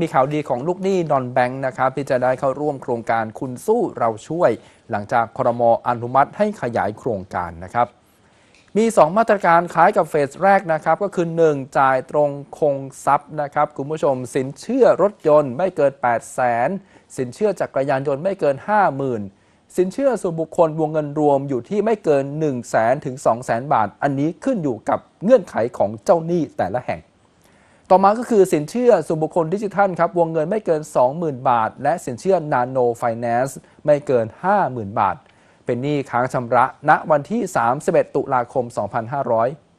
มีข่าวดีของลูกหนี้นอนแบงค์นะครับที่จะได้เข้าร่วมโครงการคุณสู้เราช่วย หลังจากครมอนุมัติให้ขยายโครงการนะครับ มี 2 มาตรการคล้ายกับเฟสแรกนะครับ ก็คือ 1 จ่ายตรงคงทรัพย์นะครับ คุณผู้ชมสินเชื่อรถยนต์ไม่เกิน 8 0 0แสนสินเชื่อจักรยานยนต์ไม่เกิน 50,000 สินเชื่อส่วนบุคคลวงเงินรวมอยู่ที่ไม่เกิน 1 0 0 0 0แสนถึง 2 0 0แสนบาท อันนี้ขึ้นอยู่กับเงื่อนไขของเจ้าหนี้แต่ละแห่ง ต่อมาก็คือสินเชื่อส่วนบุคคลดิจิทัลครับวงเงินไม่เกิน 20,000 บาท และสินเชื่อนาโนไฟแนนซ์ไม่เกิน 50,000 บาท เป็นหนี้ค้างชำระณวันที่ 31 ตุลาคม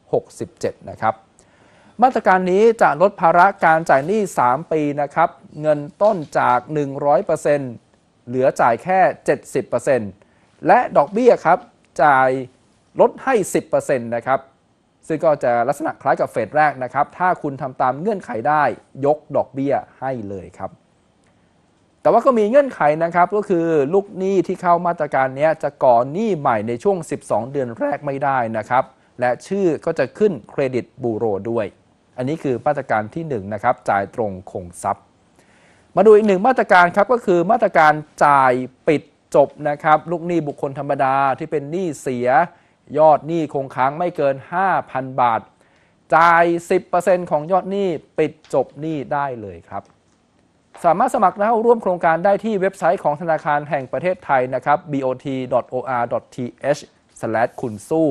2567 นะครับมาตรการนี้จะลดภาระการจ่ายหนี้ 3 ปีนะครับเงินต้นจาก 100%เหลือจ่ายแค่ 70%และดอกเบี้ยครับจ่ายลดให้ 10%นะครับ ซึ่งก็จะลักษณะคล้ายกับเฟสแรกนะครับ ถ้าคุณทำตามเงื่อนไขได้ยกดอกเบี้ยให้เลยครับ แต่ว่าก็มีเงื่อนไขนะครับ ก็คือลูกหนี้ที่เข้ามาตรการนี้จะก่อหนี้ใหม่ในช่วง 12 เดือนแรกไม่ได้นะครับ และชื่อก็จะขึ้นเครดิตบูโรด้วย อันนี้คือมาตรการที่1นงนะครับ จ่ายตรงคงทรัพย์ มาดูอีกหนึ่งมาตรการครับ ก็คือมาตรการจ่ายปิดจบนะครับ ลูกหนี้บุคคลธรรมดาที่เป็นหนี้เสีย ยอดหนี้คงค้างไม่เกิน 5,000 บาท จ่าย 10%ของยอดหนี้ปิดจบหนี้ได้เลยครับ สามารถสมัครเข้าร่วมโครงการได้ที่เว็บไซต์ของธนาคารแห่งประเทศไทยนะครับ bot.or.th คุณสู้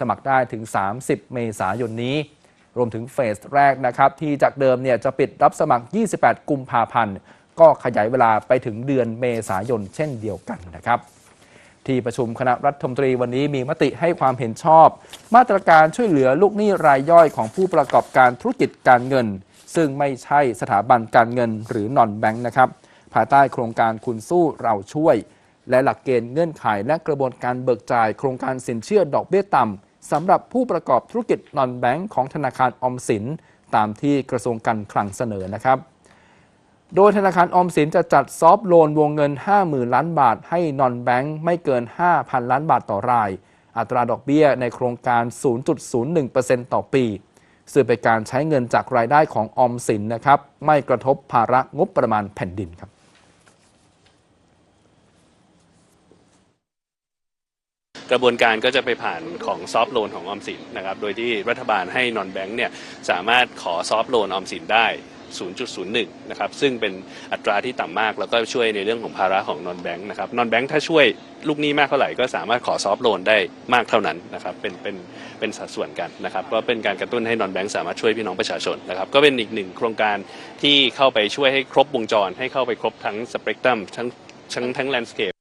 สมัครได้ถึง 30 เมษายนนี้ รวมถึงเฟสแรกนะครับที่จากเดิมเนี่ยจะปิดรับสมัคร 28 กุมภาพันธ์ ก็ขยายเวลาไปถึงเดือนเมษายนเช่นเดียวกันนะครับ ที่ประชุมคณะรัฐมนตรีวันนี้มีมติให้ความเห็นชอบ มาตรการช่วยเหลือลูกหนี้รายย่อยของผู้ประกอบการธุรกิจการเงิน ซึ่งไม่ใช่สถาบันการเงินหรือนอนแบงค์นะครับภายใต้โครงการคุณสู้เราช่วย และหลักเกณฑ์เงื่อนไขและกระบวนการเบิกจ่าย โครงการสินเชื่อดอกเบี้ยต่ำสำหรับผู้ประกอบธุรกิจนอนแบงค์ของธนาคารออมสิน ตามที่กระทรวงการคลังเสนอนะครับ โดยธนาคารออมสินจะจัดซอฟต์โลนวงเงิน 50,000 ล้านบาท ให้นอนแบงค์ไม่เกิน 5,000 ล้านบาทต่อราย อัตราดอกเบี้ยในโครงการ 0.01%ต่อปี ซึ่งเป็นการใช้เงินจากรายได้ของออมสินนะครับ ไม่กระทบภาระงบประมาณแผ่นดินครับกระบวนการก็จะไปผ่านของซอฟท์โลนของออมสินนะครับ โดยที่รัฐบาลให้นอนแบงค์เนี่ยสามารถขอซอฟท์โลนออมสินได้ 0.01 นะครับซึ่งเป็นอัตราที่ต่ำมากแล้วก็ช่วยในเรื่องของภาระของนอนแบงค์นะครับนอนแบงค์ถ้าช่วยลูกหนี้มากเท่าไหร่ก็สามารถขอซอฟท์โลนได้มากเท่านั้นนะครับเป็นเป็นเป็นสัดส่วนกันนะครับก็เป็นการกระตุ้นให้นอนแบงค์สามารถช่วยพี่น้องประชาชนนะครับก็เป็นอีกหนึ่งโครงการที่เข้าไปช่วยให้ครบวงจร ให้เข้าไปครบทั้งสเปกตรัมทั้งทั้งทั้งแลนด์สเคป